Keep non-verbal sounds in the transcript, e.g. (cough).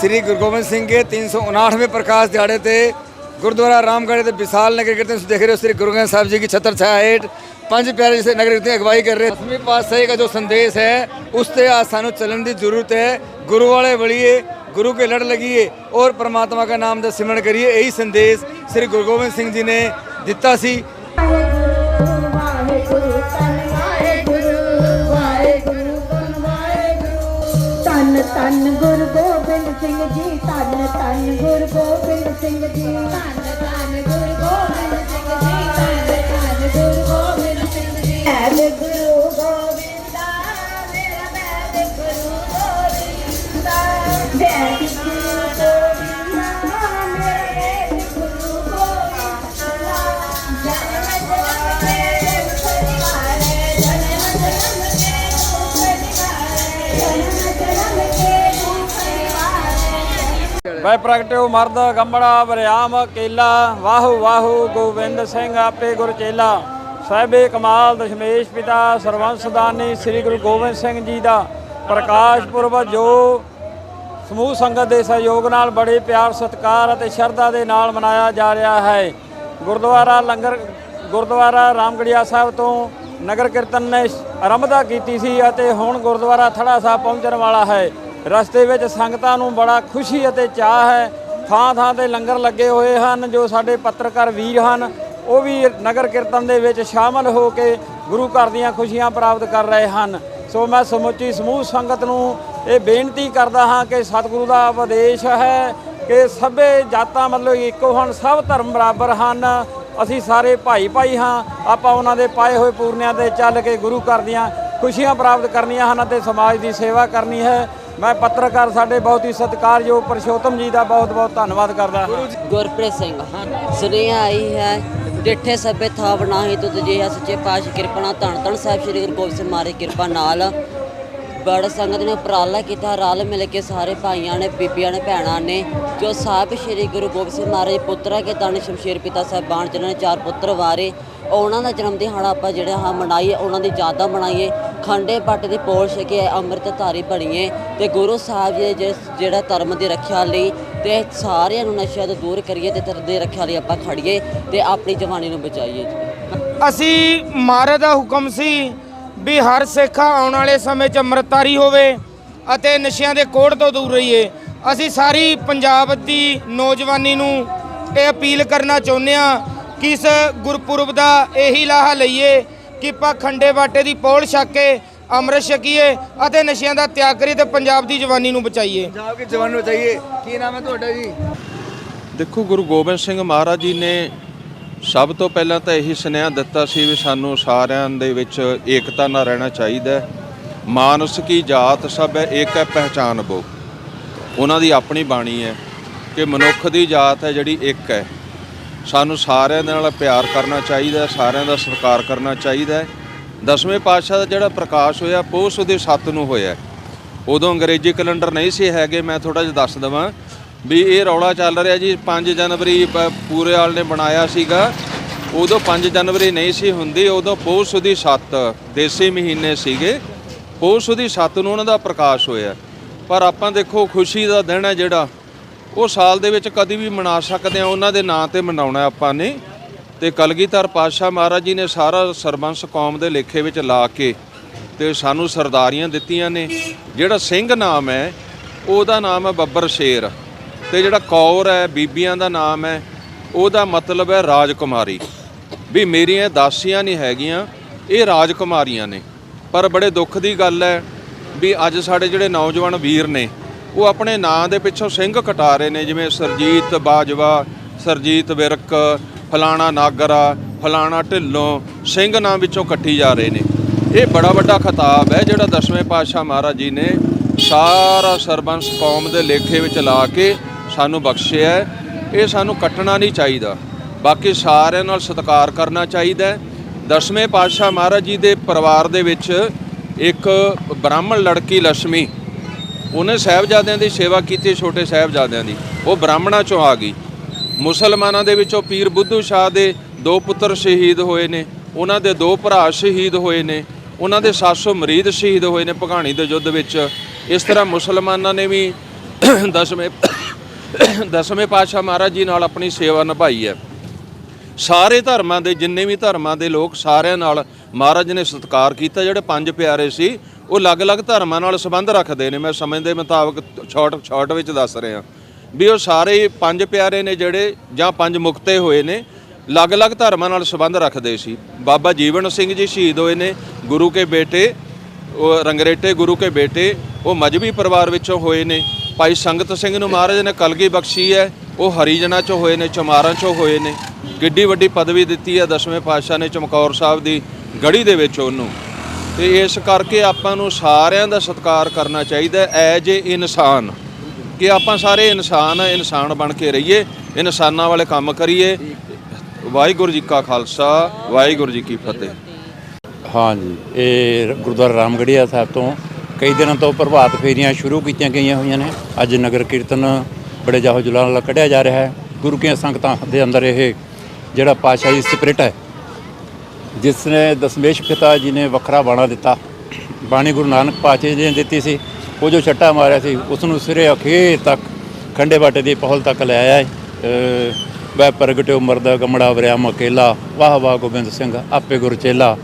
ਸ੍ਰੀ ਗੁਰੂ ਗੋਬਿੰਦ ਸਿੰਘ ਦੇ 359ਵੇਂ ਪ੍ਰਕਾਸ਼ ਦਿਹਾੜੇ ਤੇ ਗੁਰਦੁਆਰਾ ਰਾਮਗੜ੍ਹ ਦੇ ਵਿਸ਼ਾਲ ਨਗਰ ਕੀਰਤਨ ਤੁਸੀਂ देख रहे हो श्री गुरु ग्रंथ साहब जी की छत्र छाया हेठ ਪੰਜ ਪਿਆਰੇ ਜਿਸੇ ਨਗਰ ਕੀਰਤਨ ਦੀ ਅਗਵਾਈ ਕਰ ਰਹੇ ਦਸਵੇਂ ਪਾਤਸ਼ਾਹੀ ਦਾ ਜੋ ਸੰਦੇਸ਼ ਹੈ ਉਸ ਤੇ ਆ ਸਾਨੂੰ ਚੱਲਣ ਦੀ ਜ਼ਰੂਰਤ ਹੈ ਗੁਰੂ ਵਾਲੇ ਬੜੀਏ गुरु के लड़ लगिए और परमात्मा का नाम ਦਾ ਸਿਮਰਨ ਕਰੀਏ ਇਹੀ ਸੰਦੇਸ਼ ਸ੍ਰੀ ਗੁਰੂ ਗੋਬਿੰਦ ਸਿੰਘ ਜੀ ਨੇ ਦਿੱਤਾ ਸੀ ਵਾਹਿਗੁਰੂ ਵਾਹਿਗੁਰੂ ਤਨ ਵਾਹਿਗੁਰੂ ਵਾਹਿਗੁਰੂ ਤਨ ਸਿੰਘ ਜੀ ਤਨ ਤਨ ਗੁਰੂ ਗੋਬਿੰਦ ਸਿੰਘ ਜੀ। ਤਨ ਤਨ ਗੁਰੂ ਗੋਬਿੰਦ ਸਿੰਘ ਜੀ ਤਨ ਤਨ ਗੁਰੂ ਗੋਬਿੰਦ ਸਿੰਘ ਜੀ। ਐ ਗੁਰੂ ਵੈ ਪ੍ਰਗਟਿਓ ਮਰਦ, ਗੰਬੜਾ ਬਰਿਆਮ ਕੇਲਾ, ਵਾਹੂ ਵਾਹੂ, ਗੋਬਿੰਦ ਸਿੰਘ, ਆਪੇ ਗੁਰ ਚੇਲਾ। ਸਾਹਿਬੇ ਕਮਾਲ, ਦਸ਼ਮੇਸ਼ ਪਿਤਾ ਸਰਵੰਸਦਾਨੀ ਸ੍ਰੀ ਗੁਰੂ ਗੋਬਿੰਦ ਸਿੰਘ ਜੀ ਦਾ ਪ੍ਰਕਾਸ਼ ਪੁਰਬ, ਜੋ ਸਮੂਹ ਸੰਗਤ ਦੇ ਸਹਿਯੋਗ ਨਾਲ ਬੜੇ ਪਿਆਰ, ਸਤਿਕਾਰ ਅਤੇ ਸ਼ਰਧਾ ਦੇ ਨਾਲ ਮਨਾਇਆ ਜਾ ਰਿਹਾ ਹੈ। ਗੁਰਦੁਆਰਾ ਲੰਗਰ, ਗੁਰਦੁਆਰਾ ਰਾਮਗੜੀਆ ਸਾਹਿਬ ਤੋਂ ਨਗਰ ਕੀਰਤਨ ਨੇ ਆਰੰਭਤਾ ਕੀਤੀ ਸੀ ਅਤੇ ਹੁਣ ਗੁਰਦੁਆਰਾ ਥੜਾ ਸਾਹਿਬ ਪਹੁੰਚਣ ਵਾਲਾ ਹੈ। ਰਸਤੇ ਵਿੱਚ ਸੰਗਤਾਂ ਨੂੰ ਬੜਾ ਖੁਸ਼ੀ ਅਤੇ ਚਾਹ ਹੈ। ਥਾਂ ਥਾਂ ਤੇ ਲੰਗਰ ਲੱਗੇ ਹੋਏ ਹਨ, ਜੋ ਸਾਡੇ ਪੱਤਰਕਾਰ ਵੀਰ ਹਨ। ਉਹ ਵੀ ਨਗਰ ਕੀਰਤਨ ਦੇ ਵਿੱਚ ਸ਼ਾਮਲ ਹੋ ਕੇ ਗੁਰੂ ਘਰ ਦੀਆਂ ਖੁਸ਼ੀਆਂ ਪ੍ਰਾਪਤ ਕਰ ਰਹੇ ਹਨ। ਸੋ ਮੈਂ ਸਮੁੱਚੀ ਸਮੂਹ ਸੰਗਤ ਨੂੰ ਇਹ ਬੇਨਤੀ ਕਰਦਾ ਹਾਂ ਕਿ ਸਤਿਗੁਰੂ ਦਾ ਉਪਦੇਸ਼ ਹੈ ਕਿ ਸਭੇ ਜਾਤਾਂ ਮਤਲਬ ਇੱਕੋ ਹਨ, ਸਭ ਧਰਮ ਬਰਾਬਰ ਹਨ। ਅਸੀਂ ਸਾਰੇ ਭਾਈ ਭਾਈ ਹਾਂ। ਆਪਾਂ ਉਹਨਾਂ ਦੇ ਪਾਏ ਹੋਏ ਪੂਰਨਿਆਂ ਤੇ ਚੱਲ ਕੇ ਗੁਰੂ ਘਰ ਦੀਆਂ ਖੁਸ਼ੀਆਂ ਪ੍ਰਾਪਤ ਕਰਨੀਆਂ ਹਨ ਅਤੇ ਸਮਾਜ ਦੀ ਸੇਵਾ ਕਰਨੀ ਹੈ। ਮੈਂ ਪੱਤਰਕਾਰ ਸਾਡੇ ਬਹੁਤ ਹੀ ਸਤਿਕਾਰਯੋਗ ਪਰਸ਼ੋਤਮ ਜੀ ਦਾ ਬਹੁਤ ਬਹੁਤ ਧੰਨਵਾਦ ਕਰਦਾ ਹਾਂ। ਗੁਰਪ੍ਰੀਤ ਸਿੰਘ ਸੁਨੇਹਾ ਆਈ ਹੈ, ਡਿੱਠੇ ਸਭੇ ਥਾਵ ਨਾਹੀ ਤੁਧ ਜਿਹਾ ਸੱਚੇ ਪਾਤਸ਼ਾਹ ਕਿਰਪਾ ਨਾਲ, ਧੰਨ ਧੰਨ ਸਾਹਿਬ ਸ੍ਰੀ ਗੁਰੂ ਗੋਬਿੰਦ ਸਿੰਘ ਮਹਾਰਾਜ ਕਿਰਪਾ ਨਾਲ। ਬੜ ਸੰਗਤ ਨੇ ਉਪਰਾਲਾ ਕੀਤਾ, ਰਲ ਮਿਲ ਕੇ ਸਾਰੇ ਭਾਈਆਂ ਨੇ, ਬੀਬੀਆਂ ਨੇ, ਭੈਣਾਂ ਨੇ, ਜੋ ਸਾਹਿਬ ਸ੍ਰੀ ਗੁਰੂ ਗੋਬਿੰਦ ਸਿੰਘ ਮਹਾਰਾਜ ਪੁੱਤਰਾ ਕੇ ਤਨ ਸ਼ਮਸ਼ੀਰ ਪਿਤਾ ਸਾਹਿਬਾਨ, ਜਿਨ੍ਹਾਂ ਨੇ ਚਾਰ ਪੁੱਤਰ ਵਾਰੇ, ਉਹਨਾਂ ਦਾ ਜਨਮ ਦਿਹਾੜਾ ਆਪਾਂ ਜਿਹੜਾ ਹਾਂ ਮਨਾਈਏ, ਉਹਨਾਂ ਦੀ ਯਾਦਾਂ ਮਨਾਈਏ। ਖੰਡੇ ਪੱਟ ਦੀ ਪੋਲ ਛਕੇ ਅੰਮ੍ਰਿਤ ਧਾਰੀ ਬਣੀਏ ਤੇ ਗੁਰੂ ਸਾਹਿਬ ਜੀ ਦੇ ਜਿਹੜਾ ਧਰਮ ਦੀ ਰੱਖਿਆ ਲਈ ਤੇ ਸਾਰਿਆਂ ਨੂੰ ਨਸ਼ਿਆਂ ਤੋਂ ਦੂਰ ਕਰੀਏ ਤੇ ਧਰਮ ਦੀ ਰੱਖਿਆ ਲਈ ਆਪਾਂ ਖੜੀਏ ਤੇ ਆਪਣੀ ਜਵਾਨੀ ਨੂੰ ਬਚਾਈਏ ਅਸੀਂ ਮਹਾਰਾਜ ਦਾ ਹੁਕਮ ਸੀ ਵੀ ਹਰ ਸਿੱਖ ਆਉਣ ਵਾਲੇ ਸਮੇਂ 'ਚ ਅੰਮ੍ਰਿਤਧਾਰੀ ਹੋਵੇ ਅਤੇ ਨਸ਼ਿਆਂ ਦੇ ਕੋੜ ਤੋਂ ਦੂਰ ਰਹੀਏ। ਅਸੀਂ ਸਾਰੀ ਪੰਜਾਬ ਦੀ ਨੌਜਵਾਨੀ ਨੂੰ ਇਹ ਅਪੀਲ ਕਰਨਾ ਚਾਹੁੰਦੇ ਆ ਕਿ ਇਸ ਗੁਰਪੁਰਬ ਦਾ ਇਹੀ ਲਾਹਾ ਲਈਏ ਕਿ ਪਖੰਡੇ ਬਾਟੇ ਦੀ ਪੌਲ ਛੱਕ ਕੇ ਅੰਮ੍ਰਿਤ ਛਕੀਏ ਅਤੇ ਨਸ਼ਿਆਂ ਦਾ ਤਿਆਗ ਕਰੀਏ ਤੇ ਪੰਜਾਬ ਦੀ ਜਵਾਨੀ ਨੂੰ ਬਚਾਈਏ। ਪੰਜਾਬ ਕੇ ਜਵਾਨ ਨੂੰ ਚਾਹੀਏ ਕੀ ਨਾਮ ਹੈ ਤੁਹਾਡਾ ਜੀ? ਦੇਖੋ ਗੁਰੂ ਗੋਬਿੰਦ ਸਿੰਘ ਮਹਾਰਾਜ ਜੀ ਨੇ ਸਭ ਤੋਂ ਪਹਿਲਾਂ ਤਾਂ ਇਹੀ ਸੁਨੇਹਾ ਦਿੱਤਾ ਸੀ ਵੀ ਸਾਨੂੰ ਸਾਰਿਆਂ ਦੇ ਵਿੱਚ ਏਕਤਾ ਨਾਲ ਰਹਿਣਾ ਚਾਹੀਦਾ ਹੈ। ਮਾਨਸ ਕੀ ਜਾਤ ਸਭ ਹੈ ਏਕ ਹੈ ਪਹਿਚਾਨ ਬੋ। ਉਹਨਾਂ ਦੀ ਆਪਣੀ ਬਾਣੀ ਹੈ ਕਿ ਮਨੁੱਖ ਦੀ ਜਾਤ ਹੈ ਜਿਹੜੀ ਇੱਕ ਹੈ। ਸਾਨੂੰ ਸਾਰਿਆਂ ਦੇ ਨਾਲ ਪਿਆਰ ਕਰਨਾ ਚਾਹੀਦਾ ਸਾਰਿਆਂ ਦਾ ਸਤਿਕਾਰ ਕਰਨਾ ਚਾਹੀਦਾ ਦਸਵੇਂ ਪਾਤਸ਼ਾਹ ਦਾ ਜਿਹੜਾ ਪ੍ਰਕਾਸ਼ ਹੋਇਆ ਪੋਸ ਉਹਦੇ 7 ਨੂੰ ਹੋਇਆ। ਉਦੋਂ ਅੰਗਰੇਜ਼ੀ ਕੈਲੰਡਰ ਨਹੀਂ ਸੀ ਹੈਗੇ, ਮੈਂ ਥੋੜਾ ਜਿਹਾ ਦੱਸ ਦਵਾਂ ਵੀ ਇਹ ਰੌਲਾ ਚੱਲ ਰਿਹਾ ਜੀ 5 ਜਨਵਰੀ ਪੂਰੇ ਵਾਲ ਨੇ ਬਣਾਇਆ ਸੀਗਾ। ਉਦੋਂ 5 ਜਨਵਰੀ ਨਹੀਂ ਸੀ ਹੁੰਦੀ, ਉਦੋਂ ਪੋਸ ਦੀ 7 ਦੇਸੀ ਮਹੀਨੇ ਸੀਗੇ। ਪੋਸ ਉਹਦੀ 7 ਨੂੰ ਉਹਨਾਂ ਦਾ ਪ੍ਰਕਾਸ਼ ਹੋਇਆ। ਪਰ ਆਪਾਂ ਦੇਖੋ, ਖੁਸ਼ੀ ਦਾ ਦਿਨ ਹੈ ਜਿਹੜਾ। ਉਹ ਸਾਲ ਦੇ ਵਿੱਚ ਕਦੀ ਵੀ ਮਨਾ ਸਕਦੇ ਆ, ਉਹਨਾਂ ਦੇ ਨਾਂ ਤੇ ਮਨਾਉਣਾ ਆਪਾਂ ਨੇ। ਤੇ ਕਲਗੀਧਰ ਪਾਤਸ਼ਾਹ ਮਹਾਰਾਜ ਜੀ ਨੇ ਸਾਰਾ ਸਰਬੰਸ ਕੌਮ ਦੇ ਲੇਖੇ ਵਿੱਚ ਲਾ ਕੇ ਤੇ ਸਾਨੂੰ ਸਰਦਾਰੀਆਂ ਦਿੱਤੀਆਂ ਨੇ। ਜਿਹੜਾ ਸਿੰਘ ਨਾਮ ਹੈ, ਉਹਦਾ ਨਾਮ ਹੈ ਬੱਬਰ ਸ਼ੇਰ। ਤੇ ਜਿਹੜਾ ਕੌਰ ਹੈ, ਬੀਬੀਆਂ ਦਾ ਨਾਮ ਹੈ, ਉਹਦਾ ਮਤਲਬ ਹੈ ਰਾਜਕੁਮਾਰੀ। ਵੀ ਮੇਰੀਆਂ ਦਾਸੀਆਂ ਨਹੀਂ ਹੈਗੀਆਂ, ਇਹ ਰਾਜਕੁਮਾਰੀਆਂ ਨੇ। ਪਰ ਬੜੇ ਦੁੱਖ ਦੀ ਗੱਲ ਹੈ ਵੀ ਅੱਜ ਸਾਡੇ ਜਿਹੜੇ ਨੌਜਵਾਨ ਵੀਰ ਨੇ ਉਹ ਆਪਣੇ ਨਾਂ ਦੇ ਪਿੱਛੋਂ ਸਿੰਘ ਕਟਾ ਰਹੇ ਨੇ, ਜਿਵੇਂ ਸਰਜੀਤ ਬਾਜਵਾ, ਸਰਜੀਤ ਵਿਰਕ, ਫਲਾਣਾ ਨਾਗਰਾ, ਫਲਾਣਾ ਢਿੱਲੋਂ, ਸਿੰਘ ਨਾਂ ਵਿੱਚੋਂ ਕੱਟੀ ਜਾ ਰਹੇ ਨੇ। ਇਹ ਬੜਾ ਵੱਡਾ ਖਿਤਾਬ ਹੈ, ਜਿਹੜਾ ਦਸਵੇਂ ਪਾਤਸ਼ਾਹ ਮਹਾਰਾਜ ਜੀ ਨੇ ਸਾਰਾ ਸਰਬੰਸ ਕੌਮ ਦੇ ਲੇਖੇ ਵਿੱਚ ਲਾ ਕੇ ਸਾਨੂੰ ਬਖਸ਼ਿਆ ਇਹ ਸਾਨੂੰ ਕੱਟਣਾ ਨਹੀਂ ਚਾਹੀਦਾ। ਬਾਕੀ ਸਾਰਿਆਂ ਨਾਲ ਸਤਿਕਾਰ ਕਰਨਾ ਚਾਹੀਦਾ ਦਸਵੇਂ ਪਾਤਸ਼ਾਹ ਮਹਾਰਾਜ ਜੀ ਦੇ ਪਰਿਵਾਰ ਦੇ ਵਿੱਚ ਇੱਕ ਬ੍ਰਾਹਮਣ ਲੜਕੀ ਲక్ష్ਮੀ ਉਹਨੇ ਸਾਹਿਬਜ਼ਾਦਿਆਂ ਦੀ ਸੇਵਾ ਕੀਤੀ ਛੋਟੇ ਸਾਹਿਬਜ਼ਾਦਿਆਂ ਦੀ। ਉਹ ਬ੍ਰਾਹਮਣਾਂ ਚੋਂ ਆ ਗਈ। ਮੁਸਲਮਾਨਾਂ ਦੇ ਵਿੱਚੋਂ ਪੀਰ ਬੁੱਧੂ ਸ਼ਾਹ ਦੇ ਦੋ ਪੁੱਤਰ ਸ਼ਹੀਦ ਹੋਏ ਨੇ। ਉਹਨਾਂ ਦੇ ਦੋ ਭਰਾ ਸ਼ਹੀਦ ਹੋਏ ਨੇ। ਉਹਨਾਂ ਦੇ 700 ਮਰੀਦ ਸ਼ਹੀਦ ਹੋਏ ਨੇ ਭਗਾਣੀ ਦੇ ਯੁੱਧ ਵਿੱਚ। ਇਸ ਤਰ੍ਹਾਂ ਮੁਸਲਮਾਨਾਂ ਨੇ ਵੀ (coughs) ਦਸਵੇਂ (coughs) ਦਸਵੇਂ ਪਾਤਸ਼ਾਹ ਮਹਾਰਾਜ ਜੀ ਨਾਲ ਆਪਣੀ ਸੇਵਾ ਨਿਭਾਈ ਹੈ। ਸਾਰੇ ਧਰਮਾਂ ਦੇ, ਜਿੰਨੇ ਵੀ ਧਰਮਾਂ ਦੇ ਲੋਕ ਸਾਰਿਆਂ ਨਾਲ ਮਹਾਰਾਜ ਨੇ ਸਤਿਕਾਰ ਕੀਤਾ। ਜਿਹੜੇ ਪੰਜ ਪਿਆਰੇ ਸੀ ਉਹ ਅਲੱਗ-ਅਲੱਗ ਧਰਮਾਂ ਨਾਲ ਸੰਬੰਧ ਰੱਖਦੇ ਨੇ, ਮੈਂ ਸਮੇਂ ਦੇ ਮੁਤਾਬਕ ਸ਼ਾਰਟ ਸ਼ਾਰਟ ਵਿੱਚ ਦੱਸ ਰਿਹਾ। ਵੀ ਉਹ ਸਾਰੇ ਹੀ ਪੰਜ ਪਿਆਰੇ ਨੇ ਜਿਹੜੇ ਜਾਂ ਪੰਜ ਮੁਕਤੇ ਹੋਏ ਨੇ, ਅਲੱਗ-ਅਲੱਗ ਧਰਮਾਂ ਨਾਲ ਸੰਬੰਧ ਰੱਖਦੇ ਸੀ। ਬਾਬਾ ਜੀਵਨ ਸਿੰਘ ਜੀ ਸ਼ਹੀਦ ਹੋਏ ਨੇ, ਗੁਰੂ ਕੇ ਬੇਟੇ, ਉਹ ਰੰਗਰੇਟੇ ਗੁਰੂ ਕੇ ਬੇਟੇ, ਉਹ ਮਜਬੀ ਪਰਿਵਾਰ ਵਿੱਚੋਂ ਹੋਏ ਨੇ। ਭਾਈ ਸੰਗਤ ਸਿੰਘ ਨੂੰ ਮਹਾਰਾਜ ਨੇ ਕਲਗੀ ਬਖਸ਼ੀ ਹੈ, ਉਹ ਹਰੀਜਨਾਂ ਚੋਂ ਹੋਏ ਨੇ, ਚਮਾਰਾਂ ਚੋਂ ਹੋਏ ਨੇ। ਕਿੱਡੀ ਵੱਡੀ ਪਦਵੀ ਦਿੱਤੀ ਹੈ ਦਸਵੇਂ ਪਾਤਸ਼ਾਹ ਨੇ ਚਮਕੌਰ ਸਾਹਿਬ ਦੀ ਗੜੀ ਦੇ ਵਿੱਚ ਉਹਨੂੰ। ਤੇ ਇਸ ਕਰਕੇ ਆਪਾਂ ਨੂੰ ਸਾਰਿਆਂ ਦਾ ਸਤਿਕਾਰ ਕਰਨਾ ਚਾਹੀਦਾ ਐਜ ਏ ਇਨਸਾਨ, ਕਿ ਆਪਾਂ ਸਾਰੇ ਇਨਸਾਨ ਇਨਸਾਨ ਬਣ ਕੇ ਰਹੀਏ, ਇਨਸਾਨਾਂ ਵਾਲੇ ਕੰਮ ਕਰੀਏ। ਵਾਹਿਗੁਰੂ ਜੀ ਕਾ ਖਾਲਸਾ, ਵਾਹਿਗੁਰੂ ਜੀ ਕੀ ਫਤਿਹ। ਹਾਂਜੀ, ਇਹ ਗੁਰਦੁਆਰਾ ਰਾਮਗੜੀਆ ਸਾਹਿਬ ਤੋਂ ਕਈ ਦਿਨਾਂ ਤੋਂ ਪ੍ਰਭਾਤ ਫੇਰੀਆਂ ਸ਼ੁਰੂ ਕੀਤੀਆਂ ਗਈਆਂ ਹੋਈਆਂ ਨੇ। ਅੱਜ ਨਗਰ ਕੀਰਤਨ ਬੜੇ ਜਾਹੋ ਜਲਾਲ ਨਾਲ ਕੱਢਿਆ ਜਾ ਰਿਹਾ ਹੈ। ਗੁਰੂ ਕੇ ਸੰਗਤਾਂ ਦੇ ਅੰਦਰ ਇਹ ਜਿਹੜਾ ਪਾਤਸ਼ਾਹੀ ਸਪਿਰਿਟ ਹੈ ਜਿਸ ਨੇ ਦਸਮੇਸ਼ ਪਿਤਾ ਜੀ ਨੇ ਵੱਖਰਾ ਬਾਣਾ ਦਿੱਤਾ। ਬਾਣੀ ਗੁਰੂ ਨਾਨਕ ਪਾਤਸ਼ਾਹ ਜੀ ਨੇ ਦਿੱਤੀ ਸੀ। ਉਹ ਜੋ ਛੱਟਾ ਮਾਰਿਆ ਸੀ, ਉਸ ਨੂੰ ਸਿਰੇ ਅਖੀਰ ਤੱਕ, ਖੰਡੇ ਬਾਟੇ ਦੀ ਪਹਲ ਤੱਕ ਲੈ ਆਇਆ ਹੈ ਵੈ ਪ੍ਰਗਟਿਓ ਮਰਦਾ ਗਮੜਾ ਵਰਿਆ ਮਕੇਲਾ। ਵਾਹ ਵਾਹ ਗੋਬਿੰਦ ਸਿੰਘ, ਆਪੇ ਗੁਰ ਚੇਲਾ।